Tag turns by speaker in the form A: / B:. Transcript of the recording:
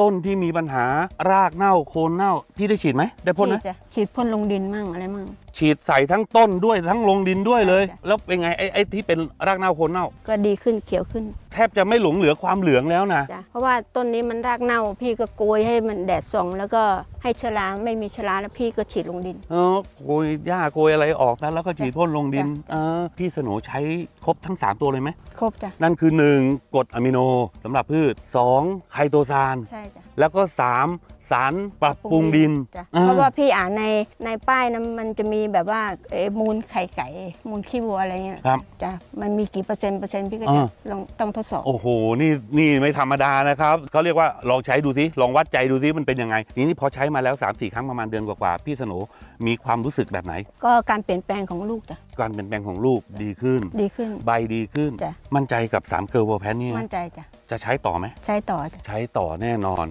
A: ต้นที่มีปัญหารากเน่าโคนเน่า พี่ได้ฉีดไหมได้พ่น
B: ฉี
A: ไหม
B: ดจ้ะฉีดพ่นลงดินมั่งอะไรมั่ง
A: ฉีดใส่ทั้งต้นด้วยทั้งลงดินด้วยเลย
B: ใช่จ้ะ
A: แล้วเป็นไงไอ้ไอ้ที่เป็นรากเน่าโคนเน่า
B: ก็ดีขึ้นเขียวขึ้น
A: แทบจะไม่หลงเหลือความเหลืองแล้วนะ
B: จ้ะเพราะว่าต้นนี้มันรากเน่า พี่ก็โกยให้มันแดดส่องแล้วก็ให้ชราไม่มีชราแล้วพี่ก็ฉีดลงดิน
A: เออโกยหญ้าโกยอะไรออกนะแล้วก็ฉีดพ่นลงดิน
B: จ้ะ
A: เออพี่สโหนใช้ครบทั้ง 3 ตัวเลยไหม
B: ครบจ้ะ
A: นั่นคือ 1กรดอะมิโนสำหรับพืช 2 ไคโตซาน
B: ใช่จ้ะ
A: แล้วก็ 3 สารปรับปรุงดิน
B: จ้ะ
A: ออ
B: เพราะว่าพี่อ่านในในป้ายนะมันจะมีแบบว่าเอ่อมูลไข่ไก่ มูลขี้วัวอะไรเงี้ย
A: ครับ
B: จ้ะมันมีกี่เปอร์เซ็นต์เปอร์เซ็นต์พี่ก็
A: อ่า
B: จะลองต้องทดสอบ
A: โอ้โห นี่นี่ไม่ธรรมดานะครับเขาเรียกว่าลองใช้ดูสิลองวัดใจดูสิมันเป็นยังไงทีนี้พอใช้มาแล้ว 3 4 ครั้งประมาณเดือนกว่าๆพี่สโหนมีความรู้สึกแบบไหน
B: ก็การเปลี่ยนแปลงของลูกจ้ะ
A: การเปลี่ยนแปลงของลูกดีขึ้น
B: ดีขึ้น
A: ใบดีขึ้น
B: จ้ะ
A: มั่นใจกับ3เกลโวแพนนี่
B: มั่นใจจ้ะ
A: จะใช้ต่อไหม
B: ใช้ต่อจ้ะ
A: ใช้ต่อแน่นอน